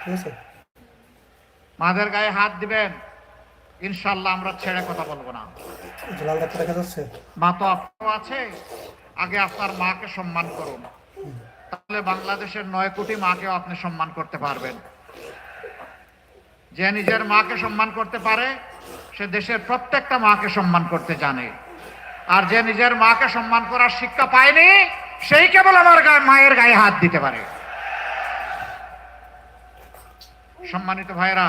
ঠিক আছে। মাদের গায়ে হাত দিবেন ইনশাল্লাহ আমরা ছেড়ে কথা বলব না। যে লাল ডাক্তার দেখা যাচ্ছে? মা তো আপনারও আছে আগে আপনার মাকে সম্মান করুন। তাহলে বাংলাদেশের নয় কোটি মাকেও আপনি সম্মান করতে পারবেন। যে নিজের মাকে সম্মান করতে পারে সে দেশের প্রত্যেকটা মাকে সম্মান করতে জানে। আর যে নিজের মাকে সম্মান করার শিক্ষা পায়নি সেই কেবল আমার মায়ের গায়ে হাত দিতে পারে। সম্মানিত ভাইরা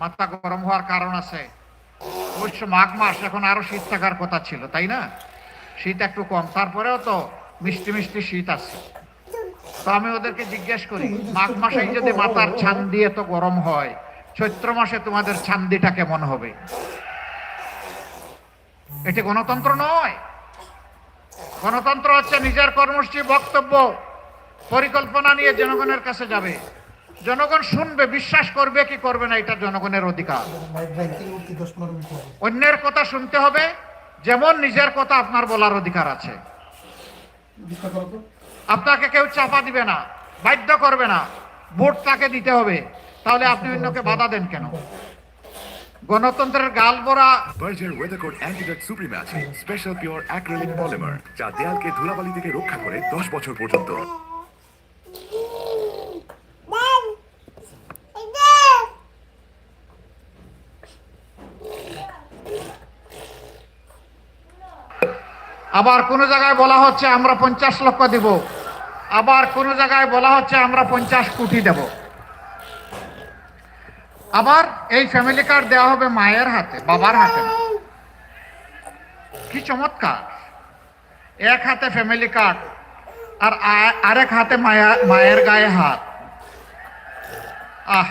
মাথা গরম হওয়ার কারণ আছে। অবশ্য মাঘ মাস এখন আরও শীত থাকার কথা ছিল, তাই না? শীত একটু কম, তারপরেও তো মিষ্টি মিষ্টি শীত আছে। তো আমি ওদেরকে জিজ্ঞেস করি, মাঘ মাসে যদি মাথার ছান্দি এত গরম হয়, চৈত্র মাসে তোমাদের ছান্দিটা কেমন হবে? এটি গণতন্ত্র নয়। গণতন্ত্র হচ্ছে নিজের কর্মসূচি বক্তব্য, পরিকল্পনা নিয়ে জনগণের কাছে যাবে। জনগণ শুনবে, বিশ্বাস করবে, কি করবে না, এটা জনগণের অধিকার। অন্যের কথা শুনতে হবে, যেমন নিজের কথা আপনার বলার অধিকার আছে। আপনাকে কেউ চাপা দিবে না, বাধ্য করবে না, ভোট তাকে দিতে হবে, তাহলে আপনি অন্যকে বাধা দেন কেন? গণতন্ত্রের গাল ভরা বার্জার ওয়েদারকোট অ্যান্টিডট সুপ্রিম আছে স্পেশাল পিওর অ্যাক্রিলিক পলিমার যা দেয়ালকে ধুলাবালি থেকে রক্ষা করে দশ বছর পর্যন্ত। আবার কোন জায়গায় বলা হচ্ছে আমরা পঞ্চাশ লক্ষ দেব। আবার কোন জায়গায় বলা হচ্ছে আমরা পঞ্চাশ কোটি দেব। আবার এই ফ্যামিলি কার্ড দেওয়া হবে মায়ের হাতে, বাবার হাতে কি চমৎকার। এক হাতে ফ্যামিলি কার্ড আর আরেক হাতে মায়া মায়ের গায়ে হাত। আহ,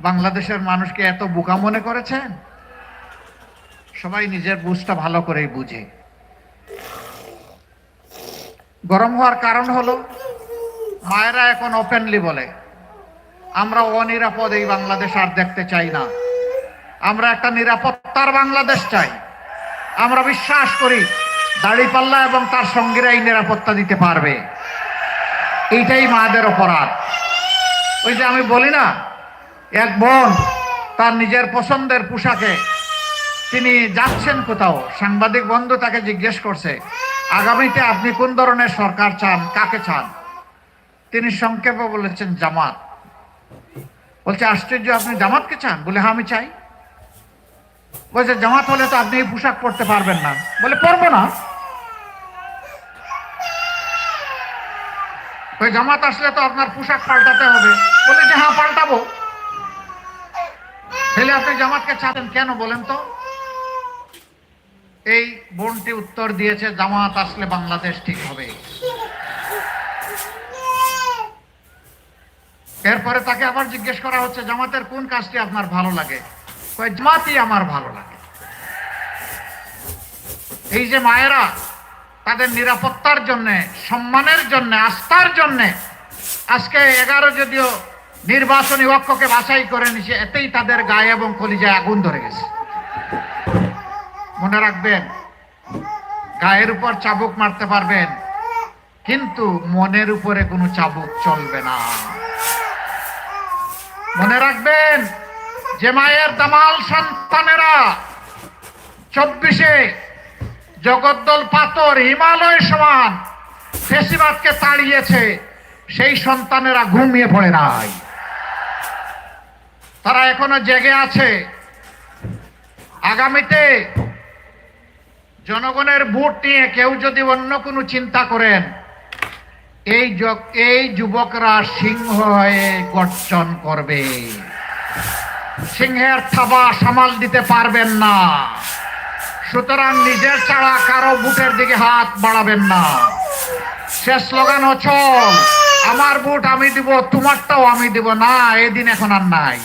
বাংলাদেশের মানুষকে এত বোকা মনে করেছেন? সবাই নিজের বুঝটা ভালো করেই বুঝে। গরম হওয়ার কারণ হলো মায়েরা এখন ওপেনলি বলে, আমরা অনিরাপদ এই বাংলাদেশ আর দেখতে চাই না। আমরা একটা নিরাপত্তার বাংলাদেশ চাই। আমরা বিশ্বাস করি দাড়িপাল্লা এবং তার সঙ্গীরা এই নিরাপত্তা দিতে পারবে। এইটাই মাদের অপরাধ। ওই যে আমি বলি না, এক বোন তার নিজের পছন্দের পোশাকে তিনি যাচ্ছেন কোথাও? সাংবাদিক বন্ধু তাকে জিজ্ঞেস করছে, আগামীতে আপনি কোন ধরনের সরকার চান? কাকে চান? তিনি সংক্ষেপে বলেছেন, জামাত। বলছে, আশ্চর্য, আপনি জামাতকে চান? বলে হ্যাঁ আমি চাই। বলছে, জামাত হলে তো আপনি এই পোশাক পরতে পারবেন না। বলে, পরবো না। জামাত আসলে তো আপনার পোশাক পাল্টাতে হবে। বলে যে হ্যাঁ পাল্টাবো। তাহলে আপনি জামাতকে চান কেন বলেন তো? এই বোনটি উত্তর দিয়েছে, জামাত আসলে বাংলাদেশ ঠিক হবে। এরপরে তাকে আবার জিজ্ঞেস করা হচ্ছে, জামাতের কোন কাজটি আপনার ভালো লাগে? জামাতই আমার ভালো লাগে। এই যে মায়েরা, তাদের নিরাপত্তার জন্য, সম্মানের জন্য, আস্থার জন্য, আজকে এগারো যদিও নির্বাচনী অক্ষকে বাছাই করে নিছে এতেই তাদের গায়ে এবং কলিজায় আগুন ধরে গেছে। মনে রাখবেন, গায়ের উপর চাবুক মারতে পারবেন, কিন্তু মনের উপরে কোনো চাবুক চলবে না। মনে রাখবেন, যে মায়ের দামাল সন্তানেরা চব্বিশে জগদ্দল পাথর হিমালয় সমান ফেসিবাদকে তাড়িয়েছে, সেই সন্তানেরা ঘুমিয়ে পড়ে নাই। তারা এখনও জেগে আছে। আগামীতে জনগণের ভোট নিয়ে কেউ যদি অন্য কোনো চিন্তা করেন, এই এই যুবকরা সিংহ হয়ে গর্জন করবে। সিংহের থাবা সামাল দিতে পারবেন না। সুতরাং নিজের ছাড়া কারও বুটের দিকে হাত বাড়াবেন না। সে স্লোগান চল, আমার বুট আমি দিব, তোমারটাও আমি দিব। না, এদিন এখন আর নাই।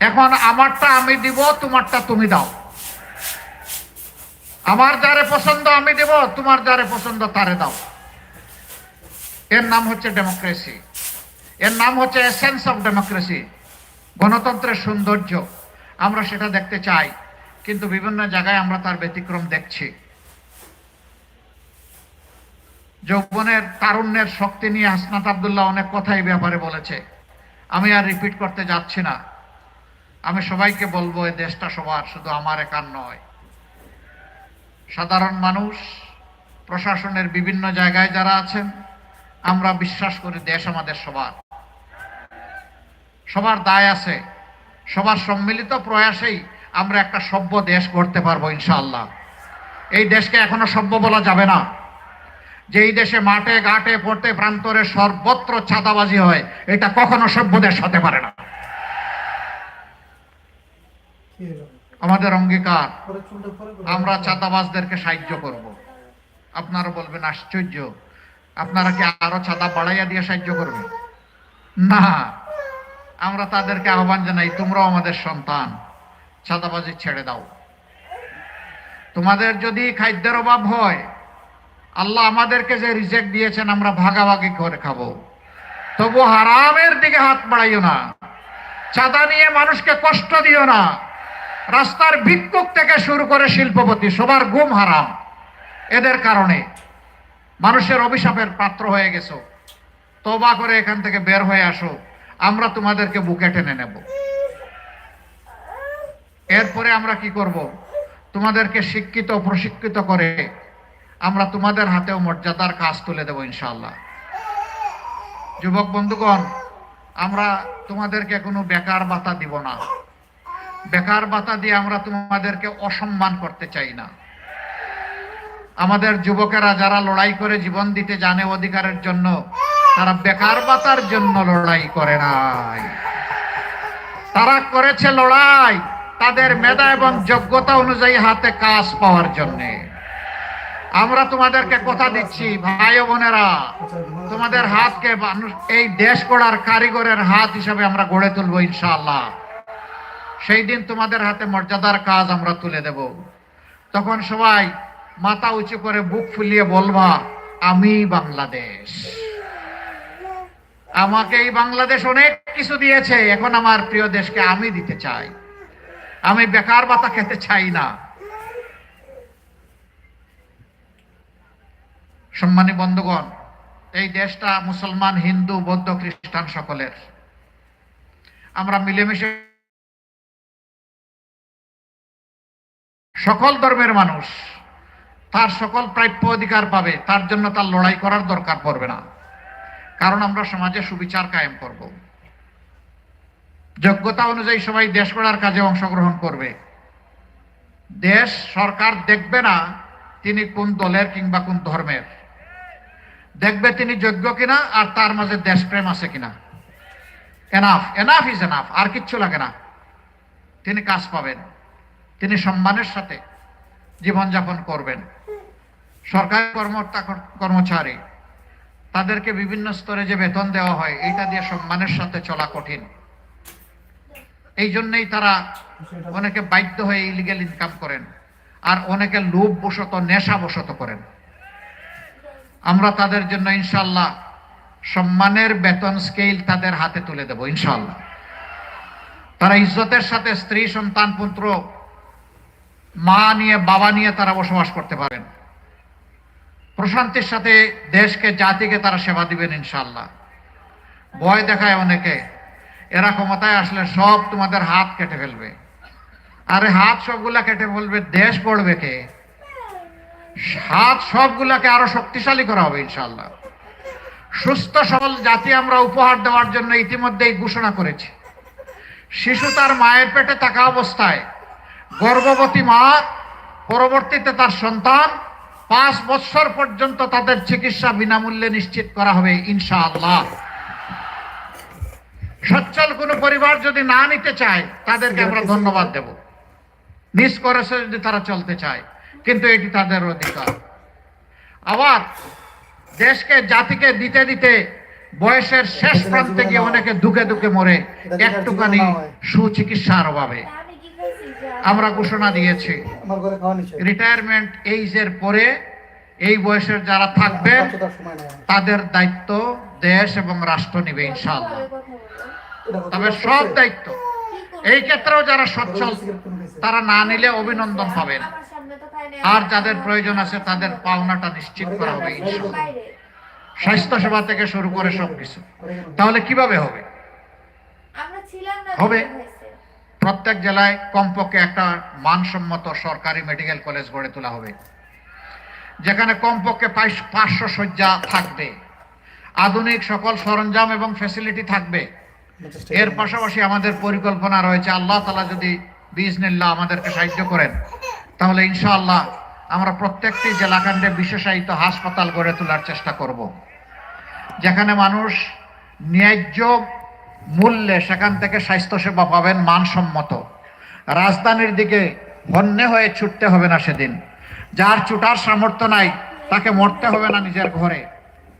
এখন আমারটা আমি দিব, তোমারটা তুমি দাও। আমার যারে পছন্দ, আমি দেব, তোমার যারে পছন্দ, তারে দাও। এর নাম হচ্ছে ডেমোক্রেসি। এর নাম হচ্ছে এসেন্স অফ ডেমোক্রেসি গণতন্ত্রের সৌন্দর্য। আমরা সেটা দেখতে চাই, কিন্তু বিভিন্ন জায়গায় আমরা তার ব্যতিক্রম দেখছি। যৌবনের তারুণ্যের শক্তি নিয়ে হাসনাত আবদুল্লাহ অনেক কথাই ব্যাপারে বলেছে। আমি আর রিপিট করতে যাচ্ছি না। আমি সবাইকে বলব, এই দেশটা সবার শুধু আমার একার নয়। সাধারণ মানুষ, প্রশাসনের বিভিন্ন জায়গায় যারা আছেন, আমরা বিশ্বাস করি দেশ আমাদের সবার। সবার দায় আছে। সবার সম্মিলিত প্রয়াসেই আমরা একটা সভ্য দেশ করতে পারব ইনশাআল্লাহ। এই দেশকে এখনও সভ্য বলা যাবে না। যে এই দেশে মাঠে, ঘাটে পড়তে প্রান্তরে সর্বত্র ছাতাবাজি হয়, এটা কখনো সভ্য দেশ হতে পারে না। আমাদের অঙ্গীকার। আমরা চাঁদাবাজদেরকে সাহায্য করব। আপনারা বলবেন আশ্চর্য। আপনারা কি আরও চাঁদা বাড়াইয়া দিয়ে সাহায্য করবেন? না। আমরা তাদেরকে আহ্বান জানাই তোমরাও আমাদের সন্তান। চাঁদাবাজি ছেড়ে দাও। তোমাদের যদি খাদ্যের অভাব হয় আল্লাহ আমাদেরকে যে রিজেক্ট দিয়েছেন আমরা ভাগাভাগি করে খাব। তবু হারামের দিকে হাত বাড়াইও না। চাঁদা নিয়ে মানুষকে কষ্ট দিও না। রাস্তার ভিক্ষুক থেকে শুরু করে শিল্পপতি সবার গুম হারাম। এদের কারণে মানুষের অভিশাপের পাত্র হয়ে গেছো। তবা করে এখান থেকে বের হয়ে আসো। আমরা তোমাদেরকে বুকে টেনে নেব। এরপরে আমরা কি করব? তোমাদেরকে শিক্ষিত, প্রশিক্ষিত করে আমরা তোমাদের হাতেও মর্যাদার কাজ তুলে দেব ইনশাল্লাহ যুবক বন্ধুগণ, আমরা তোমাদেরকে কোনো বেকার ভাতা দিব না। বেকার ভাতা দিয়ে আমরা তোমাদেরকে অসম্মান করতে চাই না। আমাদের যুবকেরা যারা লড়াই করে জীবন দিতে জানে অধিকারের জন্য, তারা বেকার ভাতার জন্য লড়াই করে নাই। তারা করেছে লড়াই তাদের মেধা এবং যোগ্যতা অনুযায়ী হাতে কাজ পাওয়ার জন্য। আমরা তোমাদেরকে কথা দিচ্ছি, ভাই বোনেরা, তোমাদের হাতকে মানুষ এই দেশ গড়ার কারিগরের হাত হিসাবে আমরা গড়ে তুলবো ইনশাআল্লাহ। সেই দিন তোমাদের হাতে মর্যাদার কাজ আমরা তুলে দেব। তখন সবাই মাথা উঁচু করে বুক ফুলিয়ে বলবা, আমি বাংলাদেশ। আমাকে এই বাংলাদেশ অনেক কিছু দিয়েছে, এখন আমার প্রিয় দেশকে আমি দিতে চাই। আমি বেকার ভাতা খেতে চাই না। সম্মানী বন্ধুগণ, এই দেশটা মুসলমান, হিন্দু, বৌদ্ধ, খ্রিস্টান সকলের। আমরা মিলেমিশে সকল ধর্মের মানুষ তার সকল প্রাপ্য অধিকার পাবে, তার জন্য তার লড়াই করার দরকার পড়বে না। কারণ আমরা সমাজে সুবিচার কায়েম করব। যোগ্যতা অনুযায়ী সবাই দেশ গড়ার কাজে অংশগ্রহণ করবে। দেশ সরকার দেখবে না তিনি কোন দলের কিংবা কোন ধর্মের। দেখবে তিনি যোগ্য কিনা আর তার মাঝে দেশপ্রেম আছে কিনা। এনাফ এনাফ ইজ এনাফ আর কিচ্ছু লাগে না। তিনি কাজ পাবেন। তিনি সম্মানের সাথে জীবনযাপন করবেন। সরকারি কর্মকর্তা কর্মচারী, তাদেরকে বিভিন্ন স্তরে যে বেতন দেওয়া হয়, এইটা দিয়ে সম্মানের সাথে চলা কঠিন। এই জন্যই তারা অনেকে বাধ্য হয়ে ইলিগেল ইনকাম করেন, আর অনেকে লোভ বসত নেশা বসত করেন। আমরা তাদের জন্য ইনশাল্লাহ সম্মানের বেতন স্কেল তাদের হাতে তুলে দেব ইনশাল্লাহ তারা ইজ্জতের সাথে স্ত্রী, সন্তান, পুত্র মা নিয়ে, বাবা নিয়ে তারা বসবাস করতে পারেন। প্রশান্তির সাথে দেশকে, জাতিকে তারা সেবা দিবেন ইনশাল্লাহ ভয় দেখায় অনেকে। এরা ক্ষমতায় আসলে সব তোমাদের হাত কেটে ফেলবে। আরে হাত সবগুলা কেটে ফেলবে, দেশ পড়বে কে? হাত সবগুলাকে আরও শক্তিশালী করা হবে ইনশাল্লাহ সুস্থ, সবল জাতি আমরা উপহার দেওয়ার জন্য ইতিমধ্যেই ঘোষণা করেছি। শিশু তার মায়ের পেটে থাকা অবস্থায় গর্ভবতী মা পরবর্তীতে তার সন্তান পাঁচ বছর পর্যন্ত তাদের চিকিৎসা বিনামূল্যে নিশ্চিত করা হবে ইনশাআল্লাহ। সচ্ছল কোনো পরিবার যদি না নিতে চায় তাদেরকে আমরা ধন্যবাদ দেব। নিজ করেছে যদি তারা চলতে চায় কিন্তু এটি তাদের অধিকার। আবার দেশকে জাতিকে দিতে দিতে বয়সের শেষ প্রান্তে গিয়ে অনেকে দুঃখে দুঃখে মরে একটুখানি সুচিকিৎসার অভাবে। আমরা ঘোষণা দিয়েছি। আমার ঘরে খাওয়া রিটায়ারমেন্ট এইজের পরে এই বয়সের যারা থাকবে নেই। তাদের দায়িত্ব দেশ এবং রাষ্ট্র নিবে ইনশাআল্লাহ। তবে সব দায়িত্ব। এই ক্ষেত্রেও যারা সচ্ছল তারা না নিলে অভিনন্দন পাবেন। আর যাদের প্রয়োজন আছে তাদের পাওনাটা নিশ্চিত করা হবে স্বাস্থ্য সেবা থেকে শুরু করে সবকিছু। তাহলে কীভাবে হবে? হবে। প্রত্যেক জেলায় কমপক্ষে একটা মানসম্মত সরকারি মেডিকেল কলেজ গড়ে তোলা হবে, যেখানে কমপক্ষে পাঁচ- পাঁচশো শয্যা থাকবে। আধুনিক সকল সরঞ্জাম এবং ফ্যাসিলিটি থাকবে। এর পাশাপাশি আমাদের পরিকল্পনা রয়েছে, আল্লাহ তালা যদি বিজনিল্লাহ আমাদেরকে সাহায্য করেন, তাহলে ইনশাআল্লাহ আমরা প্রত্যেকটি জেলাখণ্ডে বিশেষায়িত হাসপাতাল গড়ে তোলার চেষ্টা করব, যেখানে মানুষ ন্যায্য মূল্যে সেখান থেকে স্বাস্থ্যসেবা পাবেন মানসম্মত। রাজধানীর দিকে হন্যে হয়ে ছুটতে হবে না সেদিন। যার ছুটার সামর্থ্য নাই, তাকে মরতে হবে না নিজের ঘরে।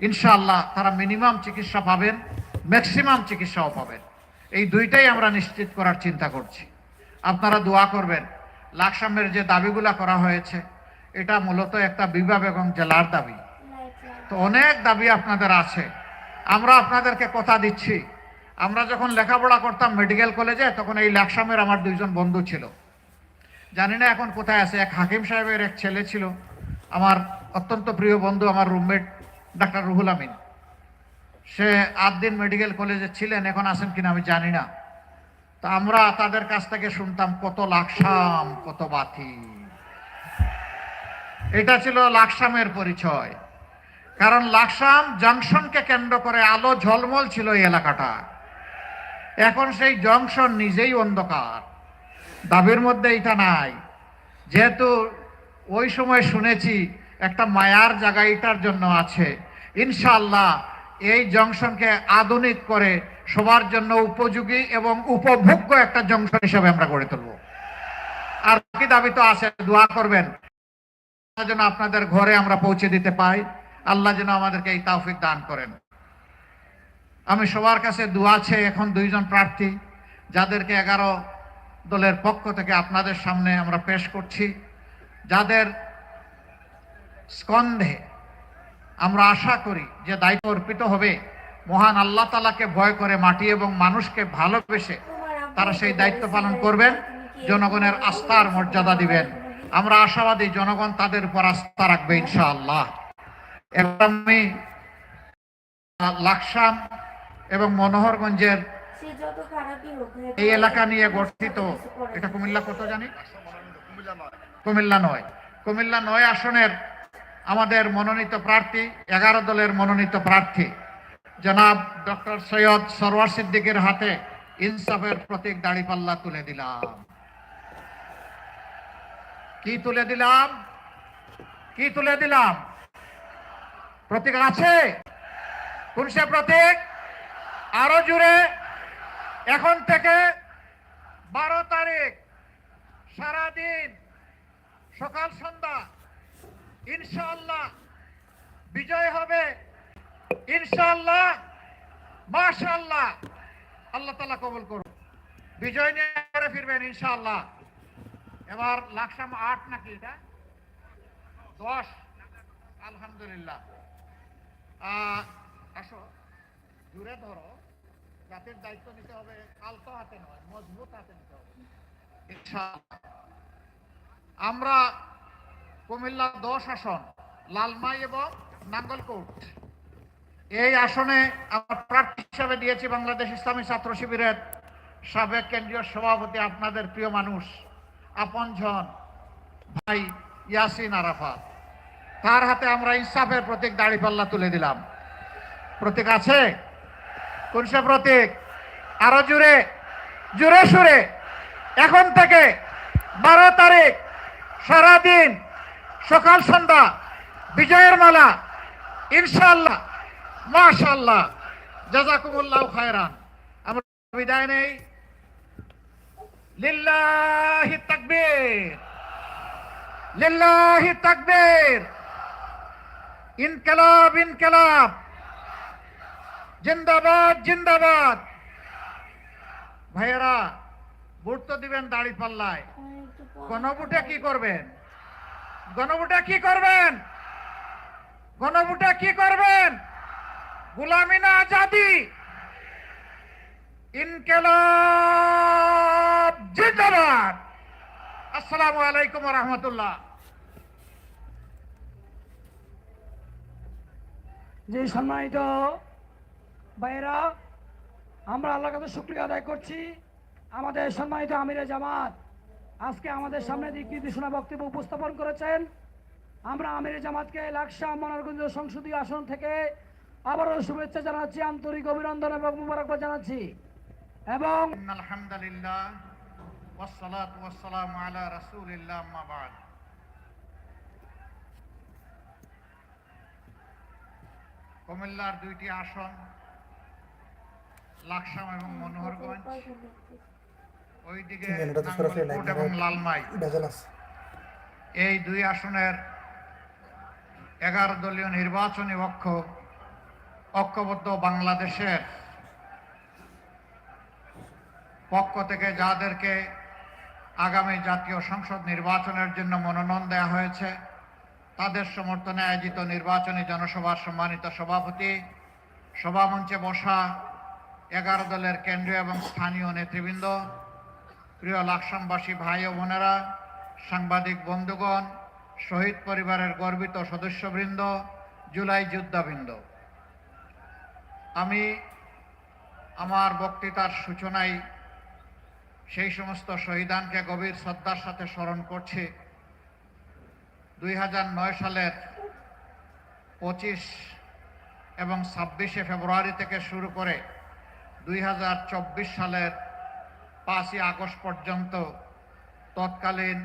ইনশাআল্লাহ তারা মিনিমাম চিকিৎসা পাবেন, ম্যাক্সিমাম চিকিৎসাও পাবেন। এই দুইটাই আমরা নিশ্চিত করার চিন্তা করছি। আপনারা দোয়া করবেন, লাকসামের যে দাবিগুলা করা হয়েছে, এটা মূলত একটা বিভাগ এবং জেলার দাবি। তো অনেক দাবি আপনাদের আছে। আমরা আপনাদেরকে কথা দিচ্ছি। আমরা যখন লেখাপড়া করতাম মেডিকেল কলেজে, তখন এই লাকসামের আমার দুইজন বন্ধু ছিল। জানি না এখন কোথায় আছে, এক হাকিম সাহেবের এক ছেলে ছিল। আমার অত্যন্ত প্রিয় বন্ধু, আমার রুমমেট ডাক্তার রুহুল আমিন। সে আট দিন মেডিকেল কলেজে ছিলেন, এখন আছেন কিনা আমি জানি না। তা আমরা তাদের কাছ থেকে শুনতাম কত লাকসাম কত বাতি। এটা ছিল লাকসামের পরিচয়। কারণ লাকসাম জংশনকে কেন্দ্র করে আলো ঝলমল ছিল এই এলাকাটা এখন সেই জংশন নিজেই অন্ধকার। দাবির মধ্যে এটা নাই। যেহেতু ওই সময় শুনেছি একটা মায়ার জায়গা এটার জন্য আছে। ইনশাল্লাহ এই জংশনকে আধুনিক করে সবার জন্য উপযোগী এবং উপভোগ্য একটা জংশন হিসেবে আমরা গড়ে তুলব। আর কি দাবি তো আছে, দোয়া করবেন। যেন আপনাদের ঘরে আমরা পৌঁছে দিতে পাই। আল্লাহ যেন আমাদেরকে এই তাওফিক দান করেন। আমি সবার কাছে দু আছে এখন দুইজন প্রার্থী, যাদেরকে এগারো দলের পক্ষ থেকে আপনাদের সামনে আমরা পেশ করছি, যাদের স্কন্ধে আমরা আশা করি যে দায়িত্ব অর্পিত হবে, মহান আল্লাহ তালাকে ভয় করে মাটি এবং মানুষকে ভালোবেসে তারা সেই দায়িত্ব পালন করবেন, জনগণের আস্থার মর্যাদা দিবেন। আমরা আশাবাদী জনগণ তাদের উপর আস্থা রাখবে ইনশাআল্লাহ। এবার আমি লাকসাম এবং মনোহরগঞ্জের হ্যাঁ, এই এলাকা নিয়ে গঠিত। এটা কুমিল্লা কত জানি? কুমিল্লা নয়। কুমিল্লা নয় আসনের আমাদের মনোনীত প্রার্থী এগারো দলের মনোনীত প্রার্থী। জনাব ডক্টর সৈয়দ সরওয়ার সিদ্দিকের হাতে ইনসাফের প্রতীক দাড়িপাল্লা তুলে দিলাম। কি তুলে দিলাম? কি তুলে দিলাম? প্রতীক আছে? কোন সে প্রতীক? আরও জুড়ে এখন থেকে বারো তারিখ, সারাদিন, সকাল, সন্ধ্যা, ইনশাআল্লাহ বিজয় হবে। ইনশাআল্লাহ, মাশাআল্লাহ। আল্লাহ তালা কবল করুন বিজয় নিয়ে ফিরবেন, ইনশাআল্লাহ। এবার লাকসাম আট নাকি এটা? দশ। আলহামদুলিল্লাহ। আসো। দূরে ধরো। জাতির দায়িত্ব নিতে হবে আলতো হাতে নয়, মজবুত হাতে নিতে হবে। আমরা কুমিল্লা দশ আসন, লালমাই এবং নাঙ্গলকোট। এই আসনে আমরা প্রার্থী হিসাবে দিয়েছি বাংলাদেশ ইসলামী ছাত্র শিবিরের সাবেক কেন্দ্রীয় সভাপতি আপনাদের প্রিয় মানুষ, আপনজন ভাই ইয়াসিন আরাফাত। তার হাতে আমরা ইনসাফের প্রতীক দাড়িপাল্লা তুলে দিলাম। প্রতীক আছে? কোন সে প্রতীক? আরও জুড়ে জুড়ে সুরে। এখন থেকে বারো তারিখ সারাদিন সকাল সন্ধ্যা বিজয়ের মালা ইনশাল্লাহ মাশাল্লাহ জাজাকুমুল্লাহ খায়রান। আমরা বিদায় নেই। লিল্লাহি তাকবীর। লিল্লাহি তাকবীর। ইনকালাব ইনকালাব। জিন্দাবাদ জিন্দাবাদ। ভাইয়েরা ভোট তো দিবেন দাড়ি পাল্লায়। গণভোটে কি করবেন? গণভোটে কি করবেন? গণভোটে কি করবেন? গুলামি না আজাদি। ইনকেলাব, জিন্দাবাদ। আসসালামু আলাইকুম রহমতুল্লাহ। যে সম্মানিত ভাইয়েরা আমরা আল্লাহর কাছে শুক্রিয়া আদায় করছি আমাদের সম্মানিত আমিরে জামাত আজকে আমাদের সামনে দিক নির্দেশনা বক্তব্য উপস্থাপন করেছেন আমরা আমিরে জামাতকে লাকসা মনোরগঞ্জ সংসদীয় আসন থেকে আবারও শুভেচ্ছা জানাচ্ছি আন্তরিক অভিনন্দন এবং মুবারকবাদ জানাচ্ছি এবং إن الحمد لله والصلاة والسلام على رسول الله أما بعد কুমিল্লার দুইটি আসন লাকসাম এবং মনোহরগঞ্জ। ওইদিকে এবং লালমাই। এই দুই আসনের এগারো দলীয় নির্বাচনী পক্ষ ঐক্যবদ্ধ বাংলাদেশের পক্ষ থেকে যাদেরকে আগামী জাতীয় সংসদ নির্বাচনের জন্য মনোনয়ন দেওয়া হয়েছে তাদের সমর্থনে আয়োজিত নির্বাচনী জনসভার সম্মানিত সভাপতি সভামঞ্চে বসা এগারো দলের কেন্দ্রীয় এবং স্থানীয় নেতৃবৃন্দ, প্রিয় লাকসামবাসী ভাই ও বোনেরা, সাংবাদিক বন্ধুগণ, শহীদ পরিবারের গর্বিত সদস্যবৃন্দ, জুলাই যোদ্ধাবৃন্দ। আমি আমার বক্তৃতার সূচনায় সেই সমস্ত শহীদানকে গভীর শ্রদ্ধার সাথে স্মরণ করছি। দুই সালের পঁচিশ এবং ছাব্বিশে ফেব্রুয়ারি থেকে শুরু করে দুই হাজার চব্বিশ সালের পাঁচই আগস্ট পর্যন্ত তৎকালীন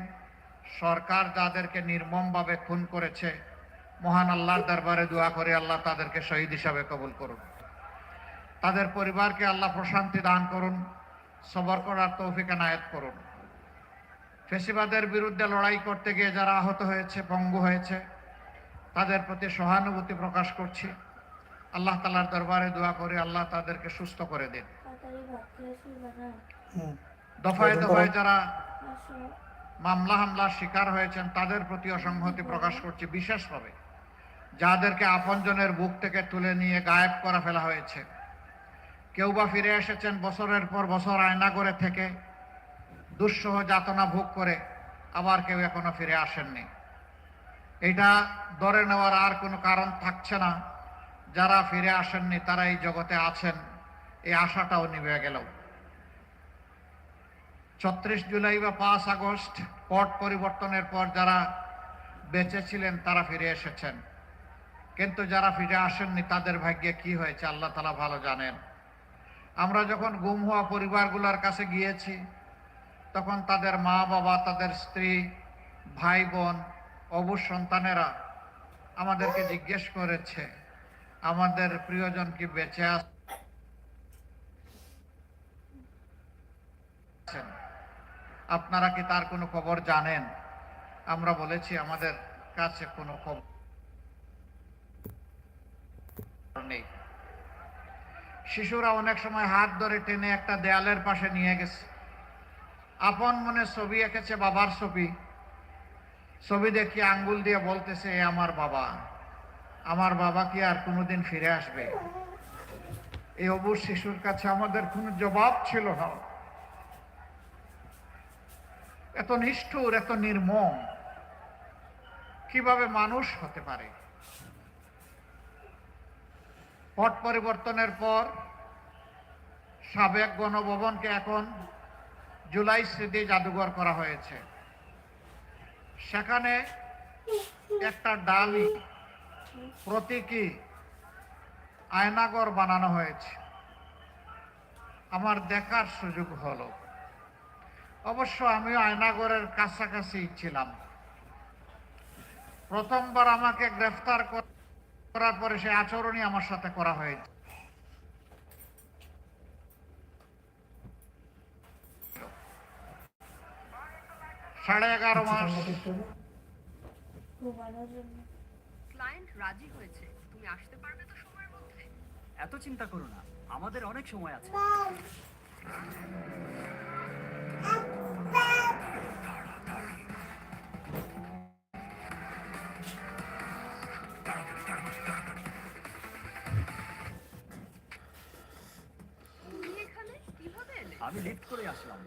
সরকার যাদেরকে নির্মমভাবে খুন করেছে, মহান আল্লাহর দরবারে দোয়া করে আল্লাহ তাদেরকে শহীদ হিসাবে কবুল করুন। তাদের পরিবারকে আল্লাহ প্রশান্তি দান করুন, সবর করার তৌফিক এনায়েত করুন। ফেসিবাদের বিরুদ্ধে লড়াই করতে গিয়ে যারা আহত হয়েছে, পঙ্গু হয়েছে, তাদের প্রতি সহানুভূতি প্রকাশ করছি। আল্লাহ তালার দরবারে দোয়া করে আল্লাহ তাদেরকে সুস্থ করে দিন। দফায় দফায় যারা মামলা হামলার শিকার হয়েছেন তাদের প্রতি অসংহতি প্রকাশ করছি বিশেষভাবে। যাদেরকে আপনজনের বুক থেকে তুলে নিয়ে গায়েব করা ফেলা হয়েছে। কেউ বা ফিরে এসেছেন বছরের পর বছর আয়না করে থেকে দুঃসহ যাতনা ভোগ করে আবার কেউ এখনও ফিরে আসেননি। এটা ধরে নেওয়ার আর কোনো কারণ থাকছে না। যারা ফিরে আসেননি, তারা এই জগতে আছেন। এই আশাটাও নিভে গেল। ছত্রিশ জুলাই বা পাঁচ আগস্ট, পট পরিবর্তনের পর যারা বেঁচে ছিলেন, তারা ফিরে এসেছেন। কিন্তু যারা ফিরে আসেননি, তাদের ভাগ্যে কি হয়েছে, আল্লাহ তালা ভালো জানেন। আমরা যখন গুম হওয়া পরিবারগুলোর কাছে গিয়েছি, তখন তাদের মা বাবা, তাদের স্ত্রী, ভাই বোন অবুজ সন্তানেরা আমাদেরকে জিজ্ঞেস করেছে আমাদের প্রিয়জন কি বেঁচে আছেন আপনারা কি তার কোনো খবর জানেন? আমরা বলেছি আমাদের কাছে কোনো খবর নেই। শিশুরা অনেক সময় হাত ধরে টেনে একটা দেয়ালের পাশে নিয়ে গেছে। আপন মনে ছবি এঁকেছে বাবার ছবি। ছবি দেখি আঙ্গুল দিয়ে বলতেছে, এ আমার বাবা। আমার বাবা কি আর কোনোদিন ফিরে আসবে? এই অবুজ শিশুর কাছে আমাদের কোনো জবাব ছিল না। এত নিষ্ঠুর, এত নির্মম, কীভাবে মানুষ হতে পারে? পট পরিবর্তনের পর সাবেক গণভবনকে এখন জুলাই স্মৃতি জাদুঘর করা হয়েছে। সেখানে একটা ডালি প্রতীকী আয়নাগর বানানো হয়েছে। আমার দেখার সুযোগ হলো। অবশ্য আমিও আয়নাগরের কাছাকাছি ছিলাম। প্রথমবার আমাকে গ্রেফতার করার পরে সে আচরণই আমার সাথে করা হয়েছে। সাড়ে এগারো মাস ঘুমানোর জন্য। ক্লায়েন্ট রাজি হয়েছে তুমি আসতে পারবে তো সময়ের মধ্যে? এত চিন্তা করো না আমাদের অনেক সময় আছে। তুমি এখানে কীভাবে আমি লিফট করে আসলাম।